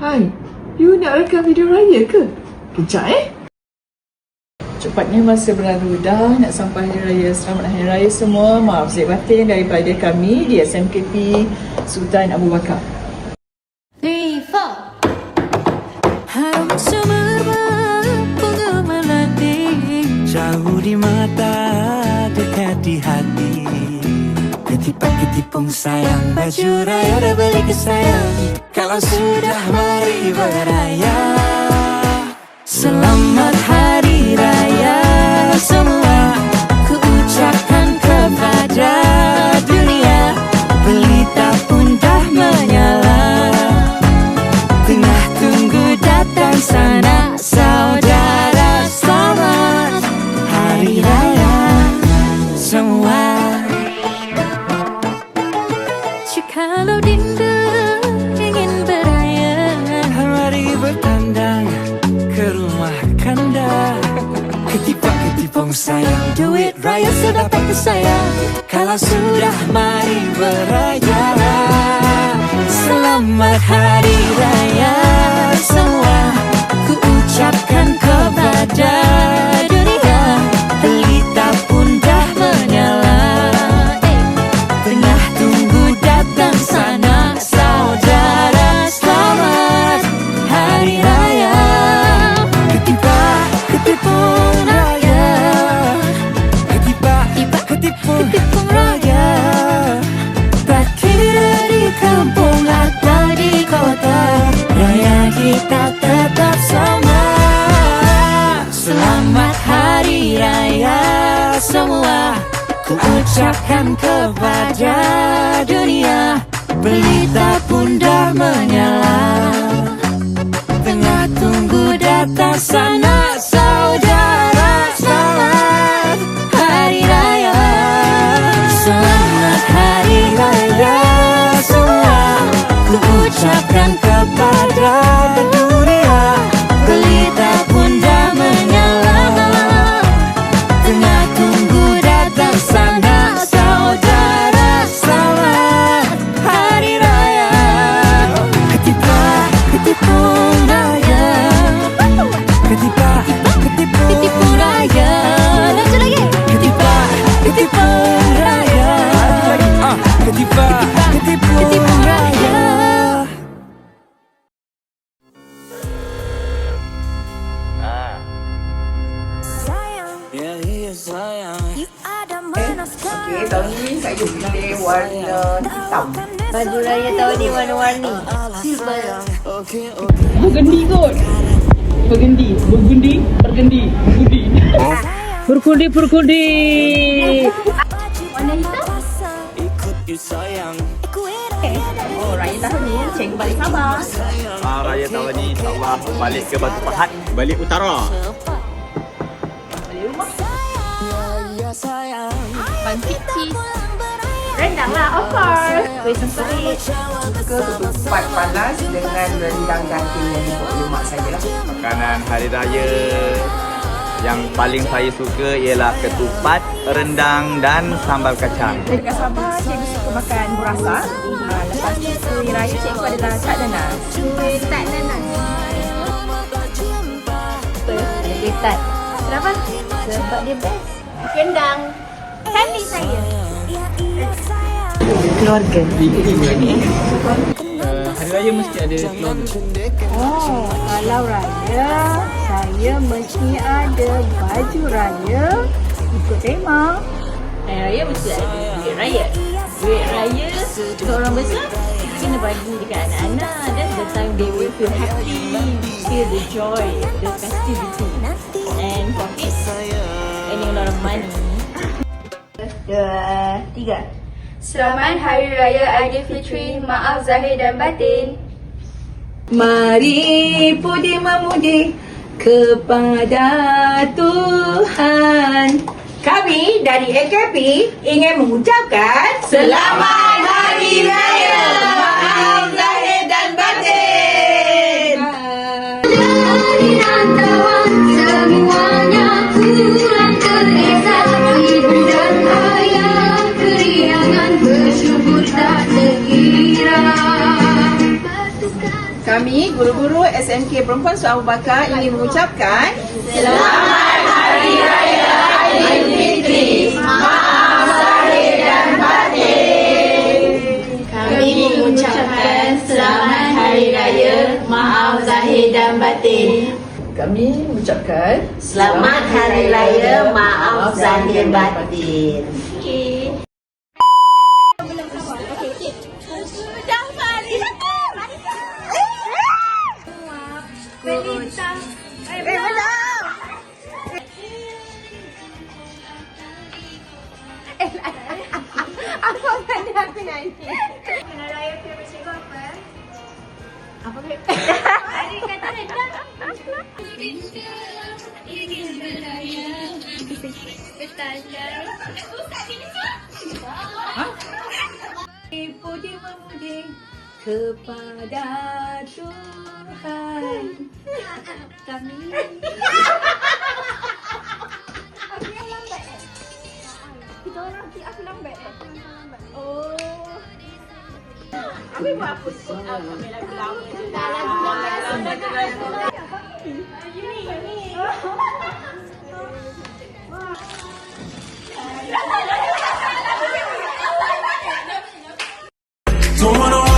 Hai, you nak rekam video raya ke? Kejap eh. Cepatnya masa berlalu dah nak sampai Hari Raya. Selamat Hari Raya semua. Maaf zahir batin daripada kami di SMKP Sultan Abu Bakar. Three, four. Harum semerbak bunga melati Jauh di mata, dekat di hati Ketipung sayang Baju raya dah beli ke sayang. Kalau sudah mari beraya Selamat Hari Dinda ingin beraya. Mari bertandang ke rumah kanda Ketipak ketipung sayang. Duit raya sudah tak sayang Kalau sudah mari beraya. Selamat Hari Raya semua. Ku ucapkan kepada ucapkan kepada dunia Pelita pun dah menyala. Tengah tunggu datang sana Saudara selamat Hari Raya. Selamat Hari Raya semua. Ku ucapkan kepada raya Ketipak ketipung raya sayang Okey, tahun ni saya pilih warna hitam. Baju raya tahun ni warna-warni. Silver. Burgundy kot. Burgundy, burgundy, burgundy, burgundy. Purkundi, purkundi. Warna hitam? Ikut you sayang Oh, raya tahun ni Cik balik Sabah. Ah, raya tahun ni insyaAllah balik ke Batu Pahat, balik utara. Balik rumah. Sayang Pancit cheese. Rendang lah, of course. Kuih semprit. Suka ketupat panas dengan rendang daging yang dibuat oleh mak saya lah. Makanan hari raya yang paling saya suka ialah ketupat, rendang dan sambal kacang. Dekat Sabah, cikgu suka makan burasa. Uh, lepas tu kuih raya cikgu adalah tak nanas. Kuih tak nanas. Kuih tak. Kenapa? Sebab dia best. Rendang. Family saya. Keluarga. Hari raya mesti ada keluarga. Oh, kalau raya, saya mesti ada baju raya ikut tema. Hari raya mesti ada duit raya. Duit raya untuk orang besar kena bagi dekat anak-anak. That's the time they will feel happy, feel the joy, the festivity. And for kids, earning a lot of money. Dua, tiga. Selamat Hari Raya Aidilfitri. Maaf zahir dan batin. Mari puji memuji kepada Tuhan. Kami dari AKP ingin mengucapkan Selamat Hari Raya. Kami, guru-guru SMK Perempuan Suat Abu Bakar ingin mengucapkan Selamat Hari Raya Aidilfitri. Maaf Zahir dan Batin. Kami mengucapkan Selamat Hari Raya. Maaf Zahir dan Batin. Kami mengucapkan Selamat, Selamat Hari Raya, Maaf Zahir Batin. Okay. apa? Kena raya macam apa? Apa ke? Hari kata hendak. Ini Puji memuji kepada Tuhan kami. Kita orang aku lambat. Oh. Kami ba si Al? Kami naglangon sila. Naglangon sila. Yun. Don't wanna